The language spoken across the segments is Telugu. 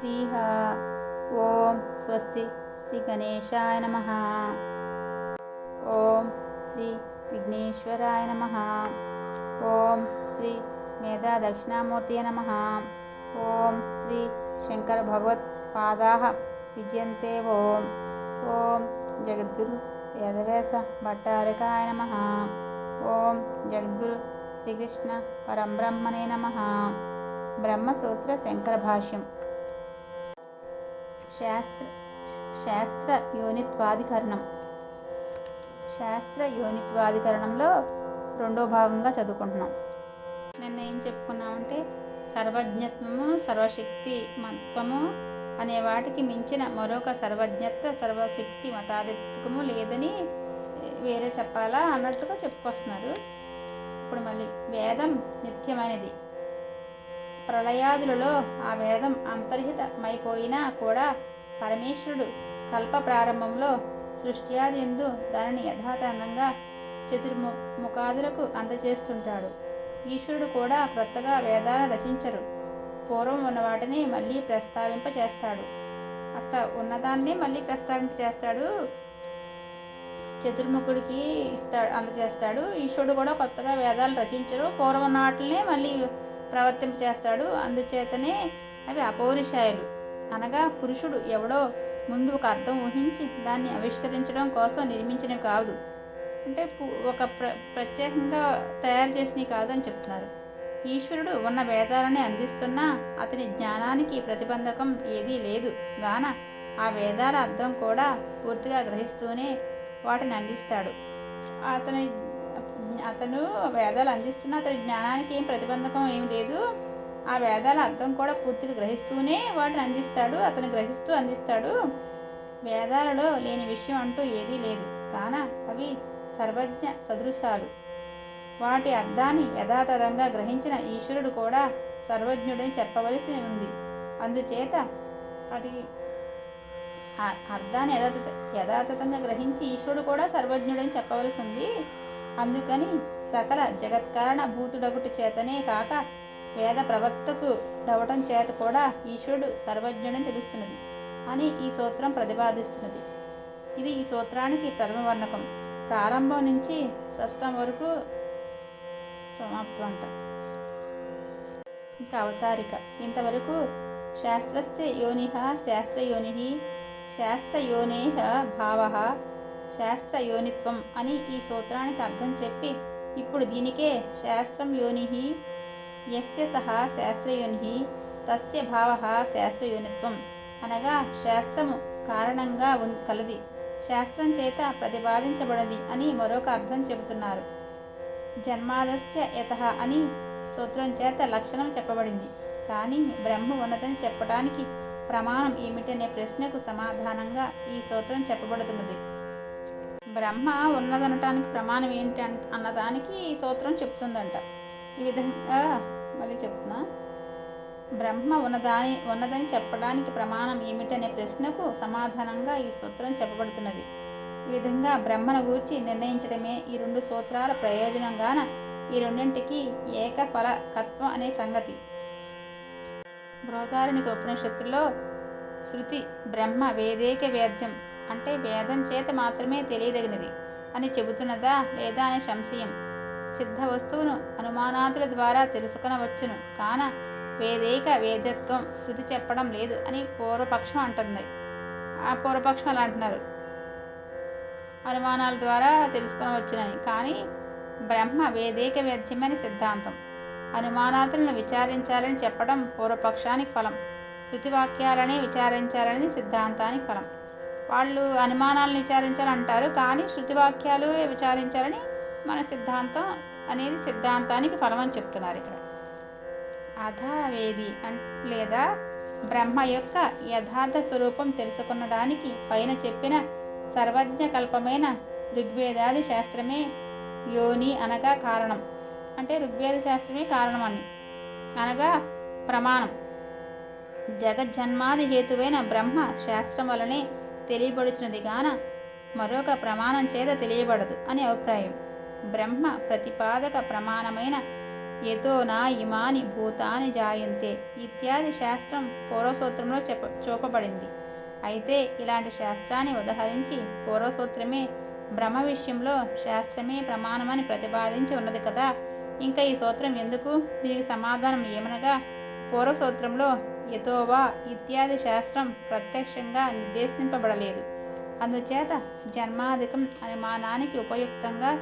శ్రీహ. ఓం స్వస్తి శ్రీ గణేశాయ నమ. ఓం శ్రీ విఘ్నేశ్వరాయ నమ. ఓం శ్రీ మేధా దక్షిణామూర్తి నమ. ఓం శ్రీ శంకర భగవత్ పాదా విజయంతే ఓం. ఓం జగద్గురు వేదవ్యాస భట్టారకాయ నమ. ఓం జగద్గురు శ్రీకృష్ణ పరంబ్రహ్మణే నమ. బ్రహ్మసూత్ర శంకర భాష్యం. శాస్త్ర శాస్త్ర యోనిత్వాధికరణం. శాస్త్ర యోనిత్వాధికరణంలో రెండో భాగంగా చదువుకుంటున్నాం. నిన్న ఏం చెప్పుకున్నామంటే సర్వజ్ఞత్వము సర్వశక్తి మత్వము అనే వాటికి మించిన మరొక సర్వజ్ఞత సర్వశక్తి మతాధిత్వము లేదని వేరే చెప్పాలా అన్నట్టుగా చెప్పుకొస్తున్నారు. ఇప్పుడు మళ్ళీ వేదం నిత్యమైనది. ప్రళయాదులలో ఆ వేదం అంతర్హితమైపోయినా కూడా పరమేశ్వరుడు కల్ప ప్రారంభంలో సృష్ట్యాది ఎందు దానిని యథాతథంగా చతుర్ము ముఖాదులకు అందచేస్తుంటాడు ఈశ్వరుడు కూడా క్రొత్తగా వేదాలను రచించరు. పూర్వం ఉన్న వాటిని మళ్ళీ ప్రస్తావింప చేస్తాడు అక్క ఉన్నదాన్నే మళ్ళీ ప్రస్తావింప చేస్తాడు చతుర్ముఖుడికి ఇస్తాడు అందజేస్తాడు. ఈశ్వరుడు కూడా కొత్తగా వేదాలు రచించరు. పూర్వం ఉన్న వాటినే మళ్ళీ ప్రవర్తన చేస్తాడు. అందుచేతనే అవి అపౌరుషాయలు. అనగా పురుషుడు ఎవడో ముందు ఒక అర్థం ఊహించి దాన్ని ఆవిష్కరించడం కోసం నిర్మించినవి కాదు. అంటే ఒక ప్ర ప్రత్యేకంగా తయారు చేసినవి కాదని చెప్తున్నారు. ఈశ్వరుడు ఉన్న వేదాలని అందిస్తున్నా అతని జ్ఞానానికి ప్రతిబంధకం ఏదీ లేదు. గాన ఆ వేదాల అర్థం కూడా పూర్తిగా గ్రహిస్తూనే వాటిని అందిస్తాడు. అతని అతను వేదాలు అందిస్తున్న అతని జ్ఞానానికి ఏం ప్రతిబంధకం ఏం లేదు. ఆ వేదాల అర్థం కూడా పూర్తిగా గ్రహిస్తూనే వాటిని అందిస్తాడు అతను గ్రహిస్తూ అందిస్తాడు. వేదాలలో లేని విషయం అంటూ ఏదీ లేదు. కాన అవి సర్వజ్ఞ సదృశాలు. వాటి అర్థాన్ని యథాతథంగా గ్రహించిన ఈశ్వరుడు కూడా సర్వజ్ఞుడని చెప్పవలసి ఉంది. అందుచేత వాటి అర్థాన్ని యథాతథ యథాతథంగా గ్రహించి ఈశ్వరుడు కూడా సర్వజ్ఞుడని చెప్పవలసి ఉంది. అందుకని సకల జగత్కారణ భూతుడగుటి చేతనే కాక వేద ప్రవక్తకు డవటం చేత కూడా ఈశ్వరుడు సర్వజ్ఞుడని తెలుస్తున్నది. అని ఈ సూత్రం ప్రతిపాదిస్తున్నది. ఇది ఈ సూత్రానికి ప్రథమ వర్ణకం. ప్రారంభం నుంచి షష్టం వరకు సమాప్తం అంట ఇంకా అవతారిక. ఇంతవరకు శాస్త్రస్య యోని శాస్త్రయోని శాస్త్రయోనే భావ శాస్త్ర యోనిత్వం అని ఈ సూత్రానికి అర్థం చెప్పి ఇప్పుడు దీనికే శాస్త్రం యోని యస్య సహా శాస్త్రయోని తస్య భావ శాస్త్రయోనిత్వం అనగా శాస్త్రము కారణంగా ఉన్ కలది. శాస్త్రం చేత ప్రతిపాదించబడది అని మరొక అర్థం చెబుతున్నారు. జన్మాదస్య యత అని సూత్రం చేత లక్షణం చెప్పబడింది. కానీ బ్రహ్మ ఉన్నదని చెప్పడానికి ప్రమాణం ఏమిటనే ప్రశ్నకు సమాధానంగా ఈ సూత్రం చెప్పబడుతున్నది. బ్రహ్మ ఉన్నదనటానికి ప్రమాణం ఏంటి అన్- అన్నదానికి ఈ సూత్రం చెప్తుందంట. ఈ విధంగా మళ్ళీ చెప్తున్నా. బ్రహ్మ ఉన్నదాని ఉన్నదని చెప్పడానికి ప్రమాణం ఏమిటనే ప్రశ్నకు సమాధానంగా ఈ సూత్రం చెప్పబడుతున్నది. ఈ విధంగా బ్రహ్మను గూర్చి నిర్ణయించడమే ఈ రెండు సూత్రాల ప్రయోజనంగాన ఈ రెండింటికి ఏకఫలకత్వం అనే సంగతి. బృహదారునికి ఉపనిషత్తులో శృతి బ్రహ్మ వేదేక వేద్యం అంటే వేదం చేత మాత్రమే తెలియదగినది అని చెబుతున్నదా లేదా అనే సంశయం. సిద్ధ వస్తువును అనుమానాదుల ద్వారా తెలుసుకునవచ్చును. కాన వేదేక వేదత్వం శృతి చెప్పడం లేదు అని పూర్వపక్షం అంటుంది. ఆ పూర్వపక్షం అలా అంటున్నారు. అనుమానాల ద్వారా తెలుసుకునవచ్చునని. కానీ బ్రహ్మ వేదేక వేద్యమని సిద్ధాంతం. అనుమానాదులను విచారించాలని చెప్పడం పూర్వపక్షానికి ఫలం. శృతివాక్యాలని విచారించాలని సిద్ధాంతానికి ఫలం. వాళ్ళు అనుమానాలను విచారించాలంటారు కానీ శృతివాక్యాలు విచారించాలని మన సిద్ధాంతం అనేది సిద్ధాంతానికి ఫలం అని చెప్తున్నారు ఇక్కడ. అధావేది అన్ లేదా బ్రహ్మ యొక్క యథార్థ స్వరూపం తెలుసుకునడానికి పైన చెప్పిన సర్వజ్ఞ కల్పమైన ఋగ్వేదాది శాస్త్రమే యోని అనగా కారణం. అంటే ఋగ్వేద శాస్త్రమే కారణం అని. అనగా ప్రమాణం. జగజ్జన్మాది హేతువైన బ్రహ్మ శాస్త్రం వలనే తెలియబడుచున్నది గాన మరొక ప్రమాణం చేత తెలియబడదు అని అభిప్రాయం. బ్రహ్మ ప్రతిపాదక ప్రమాణమైన ఎతో నా ఇమాని భూతాని జాయంతే ఇత్యాది శాస్త్రం పూర్వసూత్రంలో చెప్ప చూపబడింది. అయితే ఇలాంటి శాస్త్రాన్ని ఉదహరించి పూర్వసూత్రమే బ్రహ్మ విషయంలో శాస్త్రమే ప్రమాణమని ప్రతిపాదించి ఉన్నది కదా. ఇంకా ఈ సూత్రం ఎందుకు? దీనికి సమాధానం ఏమనగా పూర్వసూత్రంలో యథోవా ఇత్యాది శాస్త్రం ప్రత్యక్షంగా నిర్దేశింపబడలేదు. అందుచేత జన్మాధికం అనుమానానికి ఉపయుక్తంగా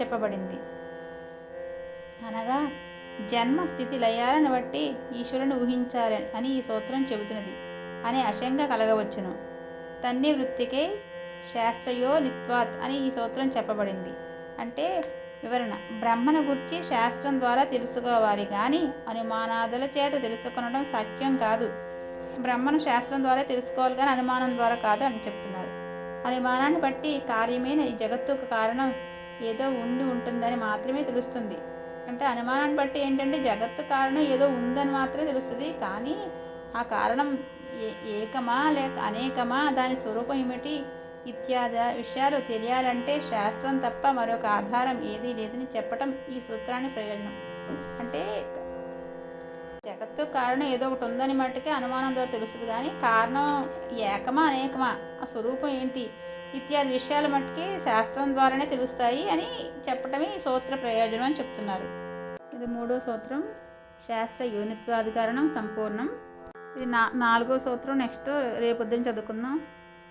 చెప్పబడింది. అనగా జన్మ స్థితి లయాలను బట్టి ఈశ్వరుని ఊహించాలని అని ఈ సూత్రం చెబుతున్నది అనే అశంక కలగవచ్చును. తన్ని వృత్తికే శాస్త్రయో నిత్వాత్ అని ఈ సూత్రం చెప్పబడింది. అంటే వివరణ. బ్రహ్మను గురించి శాస్త్రం ద్వారా తెలుసుకోవాలి కానీ అనుమానాదుల చేత తెలుసుకొనడం సత్యం కాదు. బ్రహ్మను శాస్త్రం ద్వారా తెలుసుకోవాలి కానీ అనుమానం ద్వారా కాదు అని చెప్తున్నారు. అనుమానాన్ని బట్టి కార్యమైన ఈ జగత్తుకు కారణం ఏదో ఉండి ఉంటుందని మాత్రమే తెలుస్తుంది. అంటే అనుమానాన్ని బట్టి ఏంటంటే జగత్తు కారణం ఏదో ఉందని మాత్రమే తెలుస్తుంది. కానీ ఆ కారణం ఏ ఏకమా లేక అనేకమా దాని స్వరూపం ఏమిటి? ఇత్యాది విషయాలు తెలియాలంటే శాస్త్రం తప్ప మరొక ఆధారం ఏదీ లేదని చెప్పటం ఈ సూత్రానికి ప్రయోజనం. అంటే జగత్తు కారణం ఏదో ఒకటి ఉందని మట్టుకే అనుమానం ద్వారా తెలుస్తుంది కానీ కారణం ఏకమా అనేకమా? ఆ స్వరూపం ఏంటి? ఇత్యాది విషయాల మట్టుకి శాస్త్రం ద్వారానే తెలుస్తాయి అని చెప్పటమే ఈ సూత్ర ప్రయోజనం అని చెప్తున్నారు. ఇది మూడో సూత్రం. శాస్త్ర యూనిత్వాధికరణం సంపూర్ణం. ఇది నా నాలుగో సూత్రం. నెక్స్ట్ రేపొద్దున చదువుకుందాం.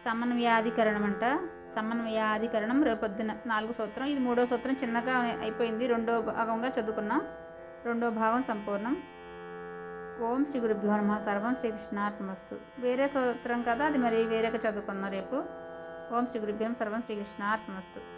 సమన్వయాధికరణం అంట సమన్వయాధికరణం రేపొద్దున. నాలుగో సూత్రం. ఇది మూడో సూత్రం చిన్నగా అయిపోయింది. రెండో భాగంగా చదువుకున్నాం. రెండో భాగం సంపూర్ణం. ఓం శ్రీ గురుభ్యో నమ. సర్వం శ్రీకృష్ణార్పణమస్తు. వేరే సూత్రం కదా. అది మరి వేరేగా చదువుకుందాం రేపు. ఓం శ్రీ గురుభ్యం సర్వం శ్రీకృష్ణార్పణమస్తు.